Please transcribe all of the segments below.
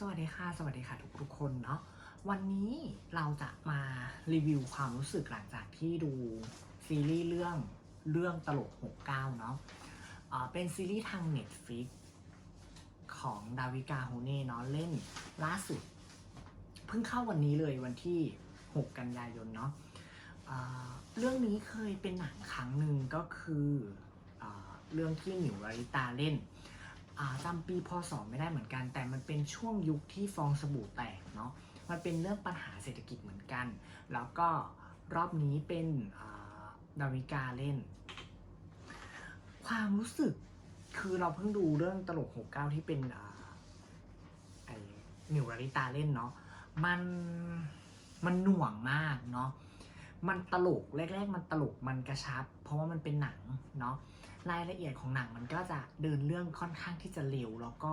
สวัสดีค่ะสวัสดีค่ะทุกทุกคนเนาะวันนี้เราจะมารีวิวความรู้สึกหลังจากที่ดูซีรีส์เรื่องเรื่องตลก 69 เนาะอ่าเป็นซีรีส์ทาง Netflix ของดาวิกาโฮเน่เนาะเล่นล่าสุด เพิ่งเข้าวันนี้เลยวันที่ 6 กันยายนเนาะอ่าเรื่องนี้เคยเป็นหนังครั้งหนึ่งก็คืออเรื่องที่หมิวลาริตาเล่น จำปีพศไม่ได้เหมือนกัน แต่มันเป็นช่วงยุคที่ฟองสบู่แตกเนาะมันเป็นเรื่องปัญหาเศรษฐกิจเหมือนกัน แล้วก็รอบนี้เป็นดาวิกาเล่น ความรู้สึกคือเราเพิ่งดูเรื่องตลก69 ที่เป็นไอ้หมิวราริตาเล่นเนาะมันมันหน่วงมากเนาะ มันตลกแรก ๆ มันตลกมันกระชับ เพราะว่ามันเป็นหนังเนาะรายละเอียดของหนังมันก็จะเดินเรื่องค่อนข้างที่จะเร็วแล้วก็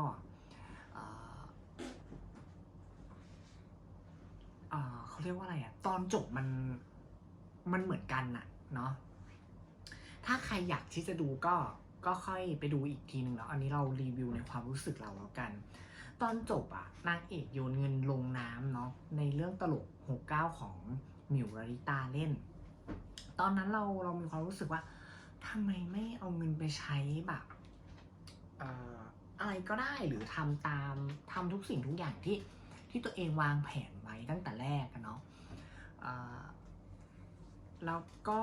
เออเขาเรียกว่าอะไรอะตอนจบมันมันเหมือนกันน่ะเนาะถ้าใครอยากที่จะดูก็ก็ค่อยไปดูอีกทีหนึ่งเนาะอันนี้เรารีวิวในความรู้สึกเราแล้วกัน ตอนจบอะนางเอกโยนเงินลงน้ำเนาะในเรื่องตลก69ของ หมิวราริตาเล่น ตอนนั้นเราเรามีความรู้สึกว่าทำไมไม่เอาเงินไปใช้แบบอะไรก็ได้หรือทำตามทำทุกสิ่งทุกอย่างที่ที่ตัวเองวางแผนไว้ตั้งแต่แรกอะเนาะแล้วก็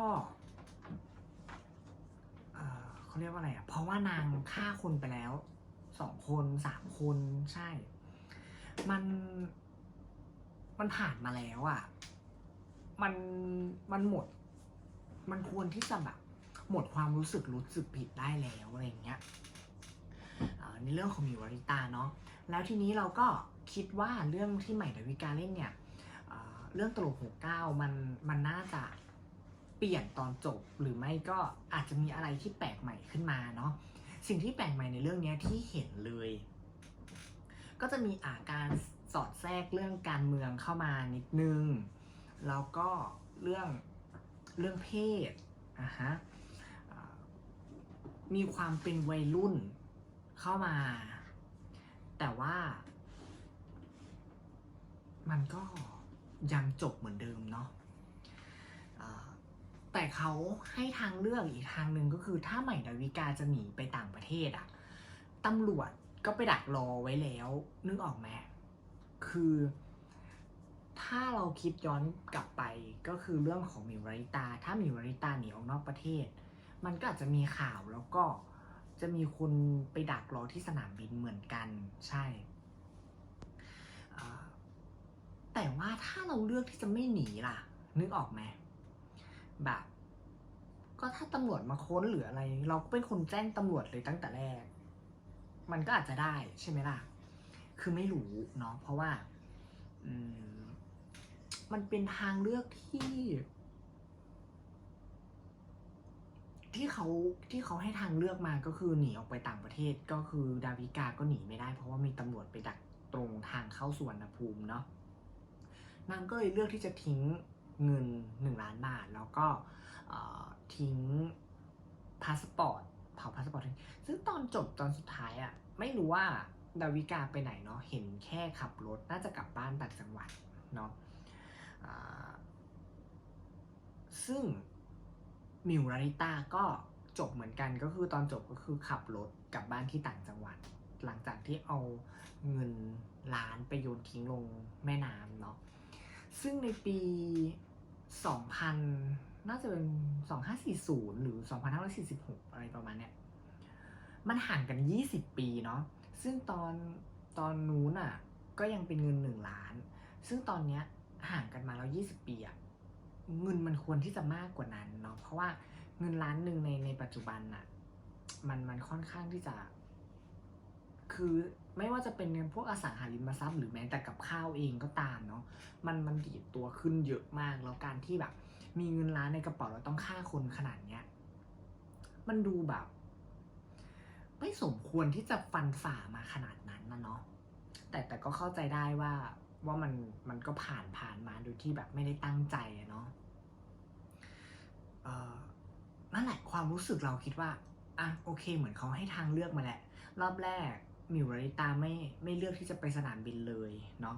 เขาเรียกว่าอะไรอะเพราะว่านางฆ่าคนไปแล้วสองคนสามคนใช่ มันมันผ่านมาแล้วอะ มันมันหมด มันควรที่จะแบบหมดความรู้สึกรู้สึกผิดได้แล้วอะไรเงี้ยอ่าในเรื่องของมิววาริตาเนาะแล้วทีนี้เราก็คิดว่าเรื่องที่ใหม่ดาวิกาเล่นเนี่ยเรื่องตลกหกเก้ามันมันน่าจะเปลี่ยนตอนจบหรือไม่ก็อาจจะมีอะไรที่แปลกใหม่ขึ้นมาเนาะสิ่งที่แปลกใหม่ในเรื่องนี้ที่เห็นเลย ก็จะมีอาการสอดแทรกเรื่องการเมืองเข้ามานิดนึง แล้วก็เรื่องเรื่องเพศอะฮะมีความเป็นวัยรุ่นเข้ามา แต่ว่า มันก็ยังจบเหมือนเดิมเนาะแต่เขาให้ทางเลือกอีกทางหนึ่งก็คือถ้าใหม่ดาวิกาจะหนีไปต่างประเทศอะตำรวจก็ไปดักรอไว้แล้ว นึกออกไหมคือ ถ้าเราคิดย้อนกลับไปก็คือเรื่องของมิวราริตา ถ้ามิวราริตาหนีออกนอกประเทศ มันก็อาจจะมีข่าวแล้วก็จะมีคนไปดักรอที่สนามบินเหมือนกันใช่ แต่ว่าถ้าเราเลือกที่จะไม่หนีล่ะ นึกออกไหมแบบ ก็ถ้าตำรวจมาค้นหรืออะไร เราก็เป็นคนแจ้งตำรวจเลยตั้งแต่แรก มันก็อาจจะได้ใช่ไหมล่ะ คือไม่รู้เนาะเพราะว่า อืม มันเป็นทางเลือกที่ ที่เขาที่เขาให้ทางเลือกมาก็คือหนีออกไปต่างประเทศก็คือดาวิกาก็หนีไม่ได้ เพราะว่ามีตำรวจไปดักตรงทางเข้าสวนภูมิเนาะนางก็เลยเลือกที่จะทิ้งเงินหนึ่งล้านบาท แล้วก็ทิ้งพาสปอร์ตเผาพาสปอร์ตทิ้งซึ่งตอนจบตอนสุดท้ายอะไม่รู้ว่าดาวิกาไปไหนเนาะเห็นแค่ขับรถน่าจะกลับบ้านต่างจังหวัดเนาะ ซึ่งมิวราริต้าก็จบเหมือนกันก็คือตอนจบก็คือขับรถกลับบ้านที่ต่างจังหวัด หลังจากที่เอาเงินล้านไปโยนทิ้งลงแม่น้ำเนาะซึ่งในปี 2000 น่าจะเป็น 2540 หรือ 2546 อะไรประมาณเนี้ยมันห่างกัน 20 ปีเนาะซึ่งตอนตอนนู้นอะก็ยังเป็นเงิน 1 ล้าน ซึ่งตอนเนี้ย ห่างกันมาแล้ว20ปีอะเงินมันควรที่จะมากกว่านั้นเนาะเพราะว่าเงินล้านหนึ่งในในปัจจุบันน่ะมันมันค่อนข้างที่จะ คือไม่ว่าจะเป็นเงินพวกอสังหาริมทรัพย์หรือแม้แต่กับข้าวเองก็ตามเนาะมันมันดีดตัวขึ้นเยอะมากแล้วการที่แบบ มีเงินล้านในกระเป๋าแล้วต้องฆ่าคนขนาดเนี้ยมันดูแบบ ไม่สมควรที่จะฟันฝ่ามาขนาดนั้นนะเนาะแต่แต่ก็เข้าใจได้ว่า ว่ามันมันก็ผ่านผ่านมาโดยที่แบบไม่ได้ตั้งใจอะเนาะนั่นแหละความรู้สึกเราคิดว่าอะโอเค เหมือนเขาให้ทางเลือกมาแหละ รอบแรกมิวราริตาไม่ไม่เลือกที่จะไปสนามบินเลยเนาะ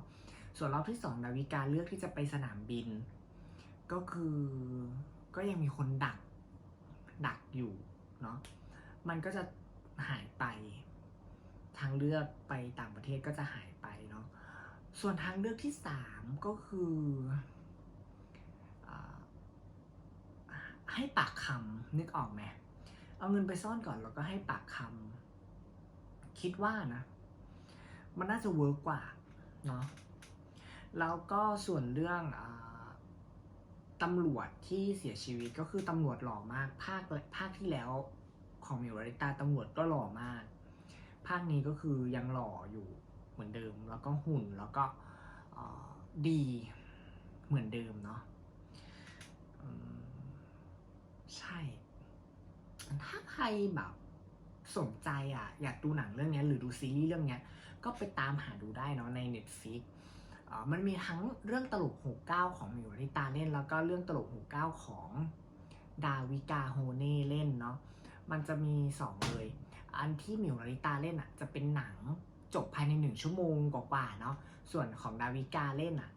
ส่วนรอบที่สองดาวิกาเลือกที่จะไปสนามบิน ก็คือก็ยังมีคนดักดักอยู่เนาะมันก็จะหายไป ทางเลือกไปต่างประเทศก็จะหายไป ส่วนทางเลือกที่สามก็คืออให้ปากคำนึกออกไหมเอาเงินไปซ่อนก่อนแล้วก็ให้ปากคำคิดว่านะ มันน่าจะเวิร์กกว่าเนาะแล้วก็ส่วนเรื่องอตำรวจที่เสียชีวิตก็คือตำรวจหล่อมาก ภาคภาคที่แล้วของมิวริตาตำรวจก็หล่อมาก ภาคนี้ก็คือยังหล่ออยู่ เหมือนเดิม แล้วก็หุ่นแล้วก็ดีเหมือนเดิมเนาะใช่ ถ้าใครแบบสนใจอะ อยากดูหนังเรื่องเนี้ยหรือดูซีรีส์เรื่องเนี้ยก็ไปตามหาดูได้เนาะใน Netflix มันมีทั้งเรื่องตลก69 ของมิวริตาเล่น แล้วก็เรื่องตลก69 ของดาวิกาโฮเน่เล่นเนาะมันจะมีสองเลย อันที่มิวริตาเล่นอะจะเป็นหนัง จบภายในหนึ่งชั่วโมงกว่าๆเนาะส่วนของดาวิกาเล่นอะ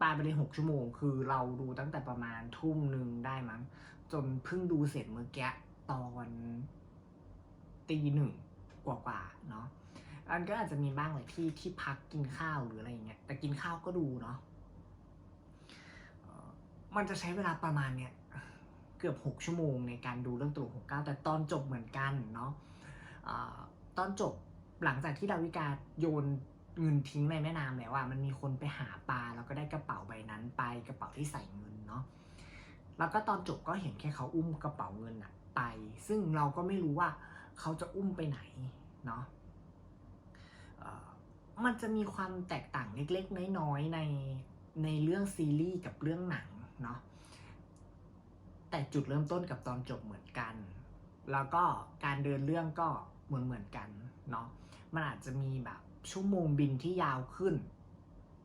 ปาไปเลยหกชั่วโมง คือเราดูตั้งแต่ประมาณทุ่มหนึ่งได้มั้ง จนเพิ่งดูเสร็จเมื่อกี้ตอนตีหนึ่งกว่าๆเนาะอันก็อาจจะมีบ้างเลยที่ที่พักกินข้าวหรืออะไรอย่างเงี้ยแต่กินข้าวก็ดูเนาะมันจะใช้เวลาประมาณเนี้ยเกือบ 6 ชั่วโมงในการดูเรื่องตลก69 แต่ตอนจบเหมือนกันเนาะ ตอนจบหลังจากที่ดาวิกาโยนเงินทิ้งในแม่น้ำแล้วอะมันมีคนไปหาปลาแล้วก็ได้กระเป๋าใบนั้นไปกระเป๋าที่ใส่เงินเนาะแล้วก็ตอนจบก็เห็นแค่เขาอุ้มกระเป๋าเงินอะไป ซึ่งเราก็ไม่รู้ว่าเขาจะอุ้มไปไหนเนาะมันจะมีความแตกต่างเล็กๆ น้อยๆในในเรื่องซีรีส์กับเรื่องหนังเนาะแต่จุดเริ่มต้นกับตอนจบเหมือนกัน แล้วก็การเดินเรื่องก็ เหมือนเหมือนกันเนาะมันอาจจะมีแบบชั่วโมงบินที่ยาวขึ้น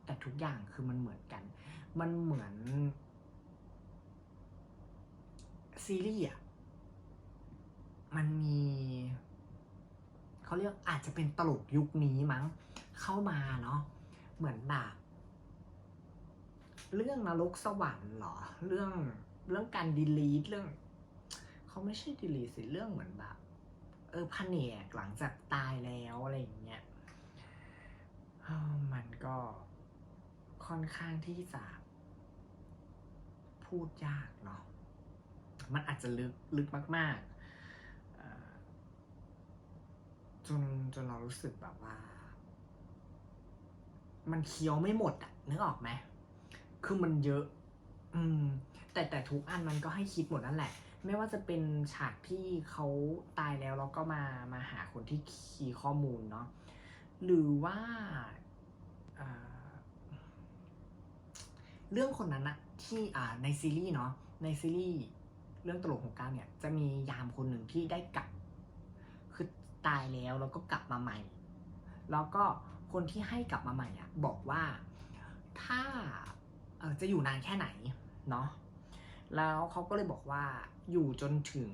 แต่ทุกอย่างคือมันเหมือนกัน มันเหมือนซีรีส์อะมันมีเขาเรียกอาจจะเป็นตลกยุคนี้มั้งเข้ามาเนาะเหมือนแบบเรื่องนรกสวรรค์เหรอ เรื่องเรื่องการดีลีทเรื่อง เขาไม่ใช่ดีลีทสิเรื่องเหมือนแบบ เออพันเอกหลังจากตายแล้วอะไรอย่างเงี้ยมันก็ค่อนข้างที่จะพูดยากเนาะมันอาจจะลึกลึกมากๆจนจนเรารู้สึกแบบว่า มันเคี้ยวไม่หมดอะนึกออกไหมคือมันเยอะ อืม แต่แต่ทุกอันมันก็ให้คิดหมดนั่นแหละ ไม่ว่าจะเป็นฉากที่เขาตายแล้วแล้วก็มามาหาคนที่คีย์ข้อมูลเนาะหรือว่าเรื่องคนนั้นอะที่ในซีรีส์เนาะในซีรีส์เรื่องตลกของการเนี่ยจะมียามคนหนึ่งที่ได้กลับ คือตายแล้วแล้วก็กลับมาใหม่ แล้วก็คนที่ให้กลับมาใหม่อะบอกว่าถ้าจะอยู่นานแค่ไหนเนาะ แล้วเขาก็เลยบอกว่าอยู่จนถึง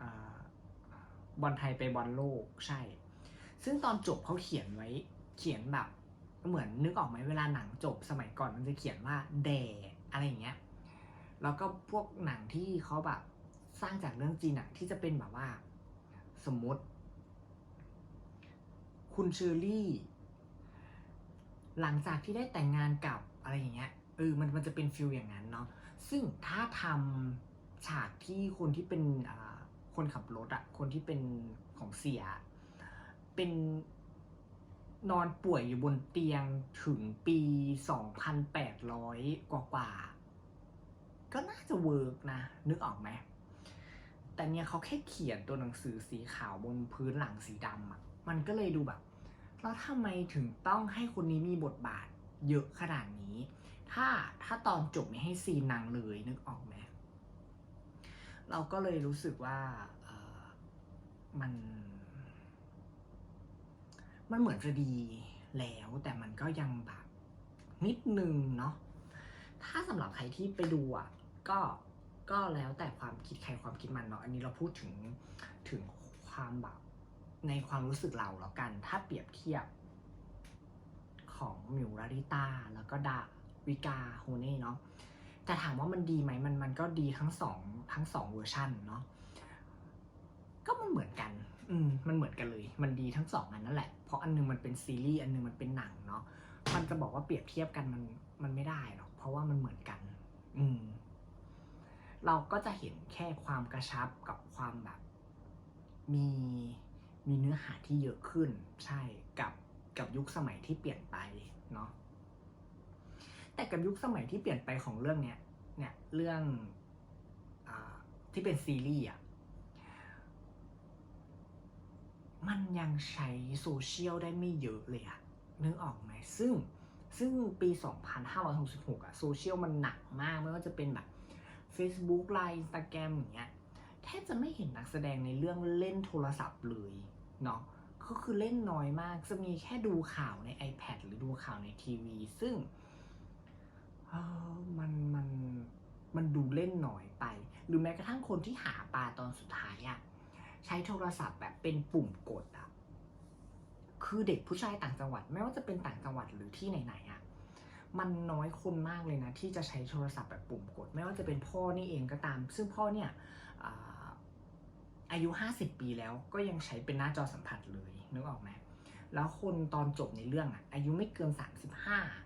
อบอลไทยไปบอลโลกใช่ ซึ่งตอนจบเขาเขียนไว้เขียนแบบเหมือนนึกออกไหมเวลาหนังจบสมัยก่อนมันจะเขียนว่าแดอะไรอย่างเงี้ย แล้วก็พวกหนังที่เขาแบบสร้างจากเรื่องจริงอะที่จะเป็นแบบว่า สมมติ คุณเชอรี่ หลังจากที่ได้แต่งงานกับอะไรอย่างเงี้ย เออมันมันจะเป็นฟิลอย่างนั้นเนาะซึ่งถ้าทำฉากที่คนที่เป็นคนขับรถอะคนที่เป็นของเสีย เป็นนอนป่วยอยู่บนเตียงถึงปี 2,800 กว่ากว่า ก็น่าจะเวิร์กนะ นึกออกไหม แต่เนี่ยเขาแค่เขียนตัวหนังสือสีขาวบนพื้นหลังสีดำอะมันก็เลยดูแบบ แล้วทำไมถึงต้องให้คนนี้มีบทบาทเยอะขนาดนี้ ถ้าถ้าตอนจบไม่ให้ซีนนางเลยนึกออกไหมเราก็เลยรู้สึกว่าเออมัน มันเหมือนจะดีแล้วแต่มันก็ยังแบบนิดนึงเนาะถ้าสำหรับใครที่ไปดูอะก็ก็แล้วแต่ความคิดใครความคิดมันเนาะอันนี้เราพูดถึงถึงคความแบบในความรู้สึกเราแล้วกัน ถ้าเปรียบเทียบของมิวราริตาแล้วก็ดา วิกาโฮเน่เนาะแต่ถามว่ามันดีไหมมันมันก็ดีทั้งสองทั้งสองเวอร์ชันเนาะก็มันเหมือนกัน อืมมันเหมือนกันเลย มันดีทั้งสองอันนั่นแหละ เพราะอันหนึงมันเป็นซีรีส์อันหนึงมันเป็นหนังเนาะมันจะบอกว่าเปรียบเทียบกันมันมันไม่ได้หรอกเพราะว่ามันเหมือนกัน อืม เราก็จะเห็นแค่ความกระชับกับความแบบ มีมีเนื้อหาที่เยอะขึ้น ใช่กับกับยุคสมัยที่เปลี่ยนไปเนาะ แต่กับยุคสมัยที่เปลี่ยนไปของเรื่องเนี้ยเนี่ยเรื่องอที่เป็นซีรีส์อะมันยังใช้โซเชียลได้ไม่เยอะเลยอะนึกออกไหมซึ่งซึ่งปี 2566อะโซเชียลมันหนักมากไม่ว่าจะเป็นแบบ Facebook ไลน์ Instagram อย่างเงี้ยแทบจะไม่เห็นนักแสดงในเรื่องเล่นโทรศัพท์เลยเนาะก็คือเล่นน้อยมาก จะมีแค่ดูข่าวใน iPad หรือดูข่าวในทีวี ซึ่ง เออมันมันมันดูเล่นหน้อยไป หรือแม้กระทั่งคนที่หาปลาตอนสุดท้ายอะใช้โทรศัพท์แบบเป็นปุ่มกดอะคือเด็กผู้ชายต่างจังหวัด ไม่ว่าจะเป็นต่างจังหวัดหรือที่ไหนๆอะมันน้อยคนมากเลยนะ ที่จะใช้โทรศัพท์แบบปุ่มกด ไม่ว่าจะเป็นพ่อนี่เองก็ตาม ซึ่งพ่อเนี่ยอาอายุ 50 ปีแล้วก็ยังใช้เป็นหน้าจอสัมผัสเลยนึกออกไหมแล้วคนตอนจบในเรื่องอะอายุไม่เกิน 35อะอ่า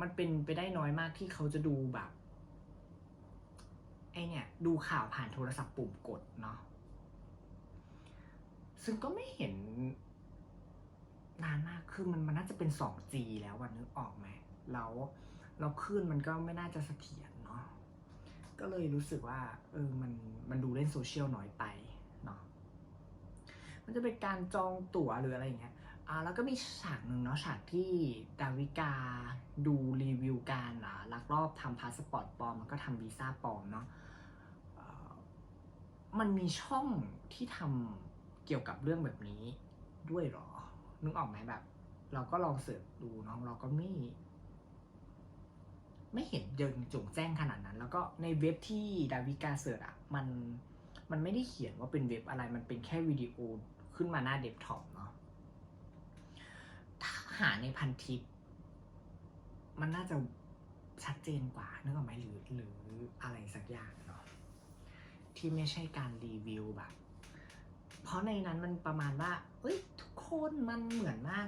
มันเป็นไปได้น้อยมากที่เขาจะดูแบบไอเนี่ยดูข่าวผ่านโทรศัพท์ปุ่มกดเนาะซึ่งก็ไม่เห็นนานมากคือมันมันน่าจะเป็น 2G แล้ววันนึกออกไหมแล้วเราคลื่นมันก็ไม่น่าจะเสถียรเนาะก็เลยรู้สึกว่าเออมันมันดูเล่นโซเชียลน้อยไปเนาะมันจะเป็นการจองตั๋วหรืออะไรอย่างเงี้ย อ่าแล้วก็มีฉากหนึ่งเนาะฉากที่ดาวิกาดูรีวิวการอ่าลักลอบทำพาสปอร์ตปลอมแล้วก็ทำวีซ่าปลอมเนาะมันมีช่องที่ทำเกี่ยวกับเรื่องแบบนี้ด้วยเหรอ นึกออกไหมแบบ เราก็ลองเสิร์ชดูเนาะเราก็ไม่ไม่เห็นเดินจงแจ้งขนาดนั้น แล้วก็ในเว็บที่ดาวิกาเสิร์ชอะมันมันไม่ได้เขียนว่าเป็นเว็บอะไรมันเป็นแค่วิดีโอขึ้นมาหน้าเดสก์ท็อปเนาะ หาในพันทิป มันน่าจะชัดเจนกว่านึกออกไหมหรือหรืออะไรสักอย่างเนาะที่ไม่ใช่การรีวิวแบบ เพราะในนั้นมันประมาณว่า เอ้ย ทุกคนมันเหมือนมาก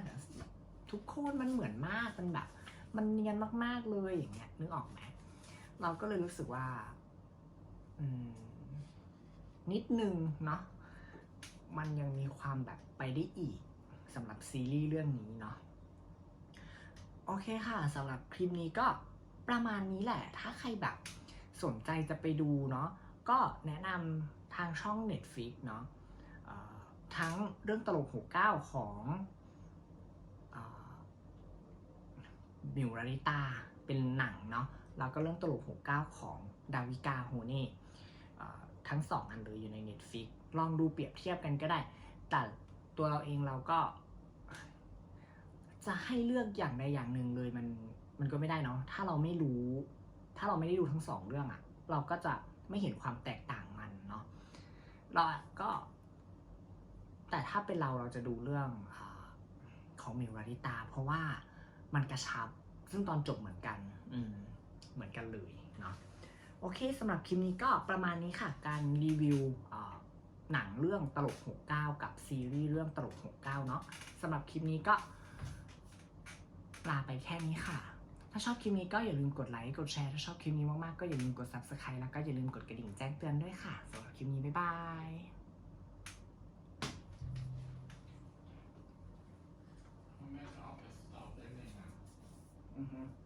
ทุกคนมันเหมือนมากมันแบบ มันเนียนมากๆเลยอย่างเงี้ยนึกออกไหมเราก็เลยรู้สึกว่า อืม นิดนึงเนาะมันยังมีความแบบไปได้อีกสำหรับซีรีส์เรื่องนี้เนาะ โอเคค่ะสำหรับคลิปนี้ก็ประมาณนี้แหละ ถ้าใครแบบสนใจจะไปดูเนาะก็แนะนำทางช่อง Netflix เนาะทั้งเรื่องตลก69ของเอ่อมิวราริตาเป็นหนังเนาะแล้วก็เรื่องตลก69ของดาวิกาโฮเน่เอ่อทั้งสองอันเลยอยู่ใน Netflix ลองดูเปรียบเทียบกันก็ได้ แต่ตัวเราเองเราก็ จะให้เลือกอย่างใดอย่างหนึ่งเลยมันมันก็ไม่ได้เนาะถ้าเราไม่รู้ ถ้าเราไม่ได้ดูทั้งสองเรื่องอะเราก็จะไม่เห็นความแตกต่างมันเนาะเราก็ แต่ถ้าเป็นเราเราจะดูเรื่องอของมิวราริตา เพราะว่ามันกระชับซึ่งตอนจบเหมือนกัน อืมเหมือนกันเลยเนาะโอเคสำหรับคลิปนี้ก็ประมาณนี้ค่ะ การรีวิวหนังเรื่องตลก 69 กับซีรีส์เรื่องตลก 69 เนาะสำหรับคลิปนี้ก็ ลาไปแค่นี้ค่ะ ถ้าชอบคลิปนี้ก็อย่าลืมกดไลค์ กดแชร์ ถ้าชอบคลิปนี้มากๆ ก็อย่าลืมกด subscribe แล้วก็อย่าลืมกดกระดิ่งแจ้งเตือนด้วยค่ะสำหรับคลิปนี้ บ๊ายบายแม่